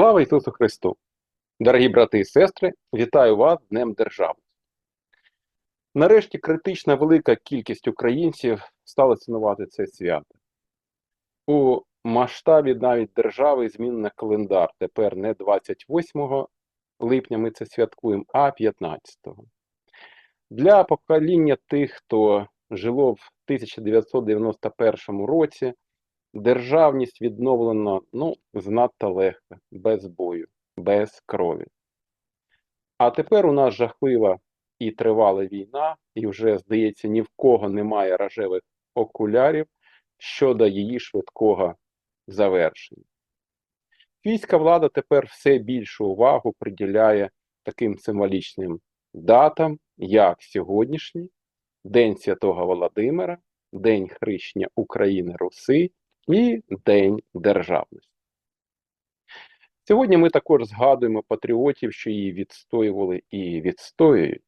Слава Ісусу Христу! Дорогі брати і сестри, вітаю вас Днем Державності. Нарешті критична велика кількість українців стала цінувати це свято. У масштабі навіть держави змінено календар. Тепер не 28 липня ми це святкуємо, а 15. Для покоління тих, хто жило в 1991 році, державність відновлена ну, знадто легко, без бою, без крові. А тепер у нас жахлива і тривала війна, і вже, здається, ні в кого немає рожевих окулярів щодо її швидкого завершення. Фійська влада тепер все більшу увагу приділяє таким символічним датам, як сьогоднішній День Святого Володимира, День Хрещення України Руси і День Державності. Сьогодні ми також згадуємо патріотів, що її відстоювали і відстоюють,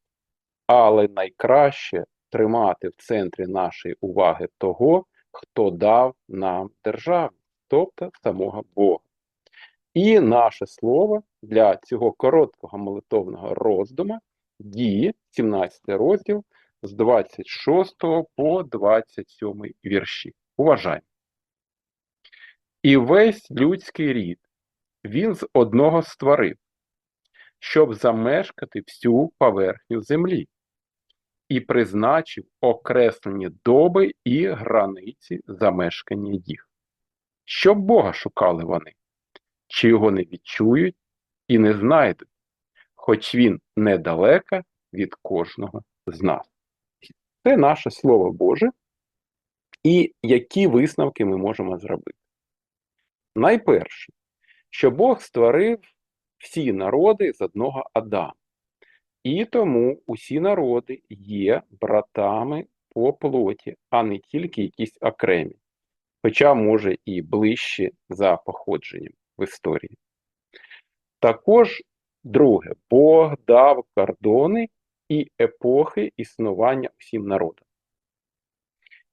але найкраще тримати в центрі нашої уваги того, хто дав нам державу, тобто самого Бога. І наше слово для цього короткого молитовного роздуму діє 17 розділ з 26 по 27 вірші. Уважаємо. І весь людський рід він з одного створив, щоб замешкати всю поверхню землі, і призначив окреслені доби і границі замешкання їх, щоб Бога шукали вони, чи його не відчують і не знайдуть, хоч він недалеко від кожного з нас. Це наше Слово Боже, і які висновки ми можемо зробити. Найперше, що Бог створив всі народи з одного Адама. І тому усі народи є братами по плоті, а не тільки якісь окремі, хоча, може, і ближче за походженням в історії. Також, друге, Бог дав кордони і епохи існування всім народам.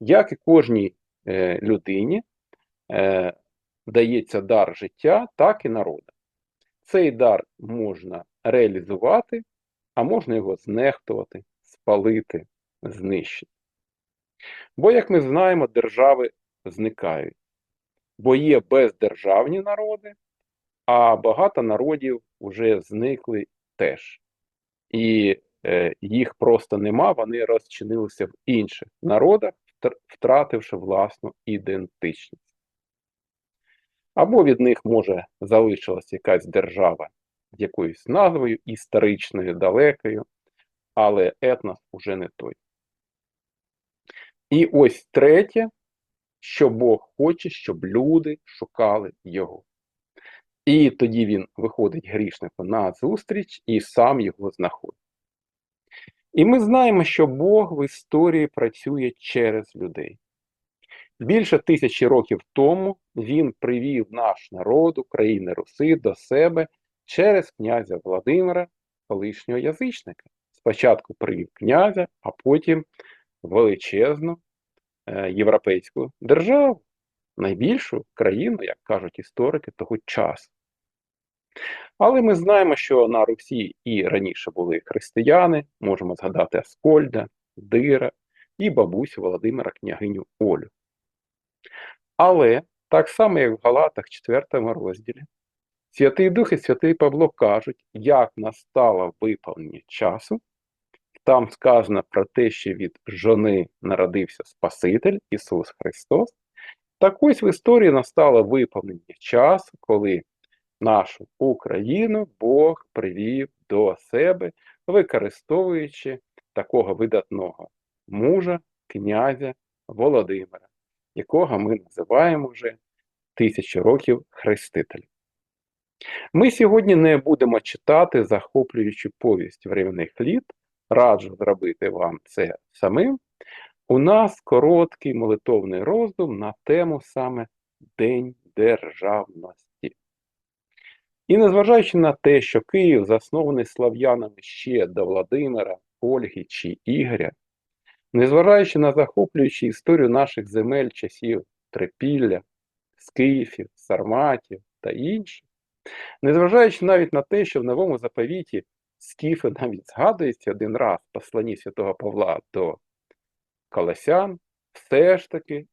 Як і кожній е, людині, е, дається дар життя, так і народам. Цей дар можна реалізувати, а можна його знехтувати, спалити, знищити. Бо, як ми знаємо, держави зникають, бо є бездержавні народи, а багато народів вже зникли теж. І е, їх просто нема, вони розчинилися в інших народах, втративши власну ідентичність. Або від них може залишилась якась держава з якоюсь назвою історичною, далекою, але етнос уже не той. І ось третє, що Бог хоче, щоб люди шукали його. І тоді він виходить грішнику на зустріч і сам його знаходить. І ми знаємо, що Бог в історії працює через людей. Більше тисячі років тому він привів наш народ, України Руси до себе через князя Володимира, колишнього язичника. Спочатку привів князя, а потім величезну е, європейську державу, найбільшу країну, як кажуть історики того часу. Але ми знаємо, що на Русі і раніше були християни, можемо згадати Аскольда, Дира і бабусю Володимира княгиню Олю. Але так само, як в Галатах 4 розділі, Святий Дух і Святий Павло кажуть, як настало виповнення часу, там сказано про те, що від жони народився Спаситель Ісус Христос. Так ось в історії настало виповнення часу, коли нашу Україну Бог привів до себе, використовуючи такого видатного мужа, князя Володимира якого ми називаємо вже тисячі років хреститель. Ми сьогодні не будемо читати захоплюючу повість временних літ, раджу зробити вам це самим. У нас короткий молитовний роздум на тему саме День Державності. І незважаючи на те, що Київ заснований слав'янами ще до Володимира, Ольги чи Ігоря, Незважаючи на захоплюючу історію наших земель часів Трипілля, Скифів, Сарматів та інших, Незважаючи навіть на те, що в новому заповіті скіфи навіть згадується один раз в посланні святого Павла до Колосян, все ж таки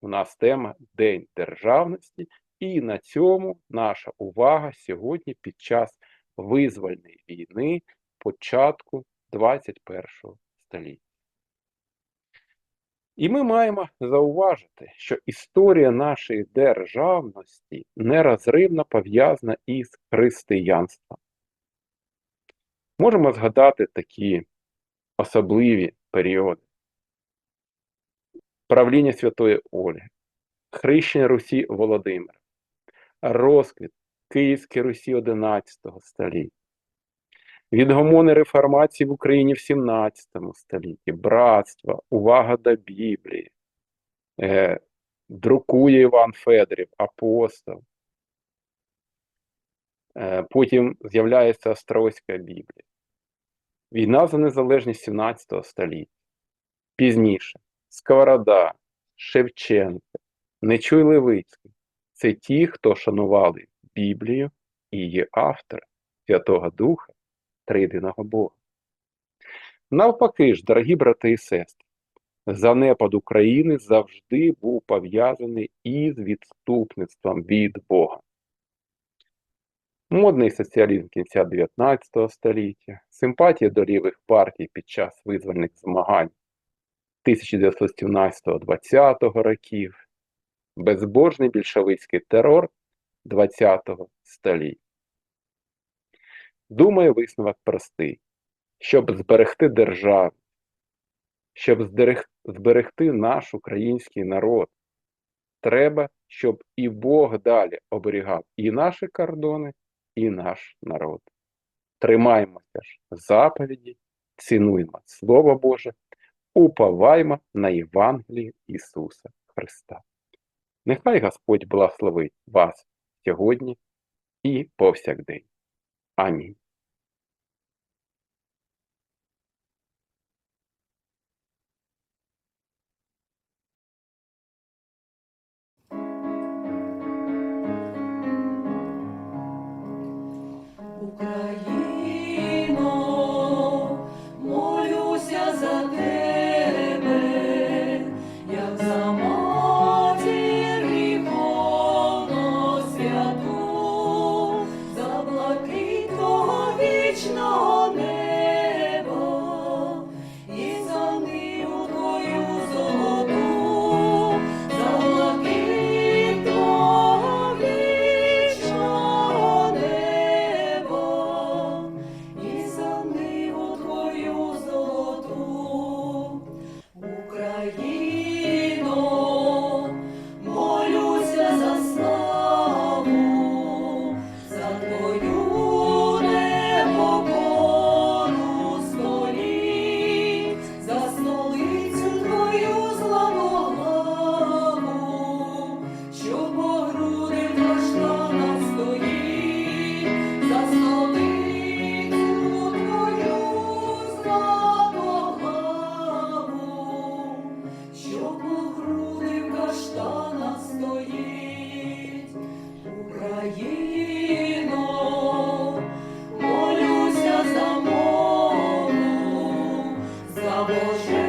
у нас тема День державності, і на цьому наша увага сьогодні під час визвольної війни початку 21 століття. І ми маємо зауважити, що історія нашої державності нерозривно пов'язана із християнством. Можемо згадати такі особливі періоди. Правління Святої Ольги, хрещення Русі Володимира, розквіт Київської Русі 11 століття, відгомони реформації в Україні в 17 столітті, братство, увага до Біблії, е, друкує Іван Федорів, апостол. Е, потім з'являється Острозька Біблія. Війна за незалежність 17 століття. Пізніше Сковорода, Шевченко, Нечуй Левицький це ті, хто шанували Біблію і її автора, Святого Духа, Триєдиного Бога. Навпаки ж, дорогі брати і сестри, занепад України завжди був пов'язаний із відступництвом від Бога. Модний соціалізм кінця 19 століття, симпатія до лівих партій під час визвольних змагань 1917-20 років, безбожний більшовицький терор 20-го століття. Думаю, висновок простий. Щоб зберегти державу, щоб зберегти наш український народ, треба, щоб і Бог далі оберігав і наші кордони, і наш народ. Тримаймося ж заповіді, цінуємо Слово Боже, уповаймо на Євангелію Ісуса Христа. Нехай Господь благословить вас сьогодні і повсякдень. Амінь. Україно, за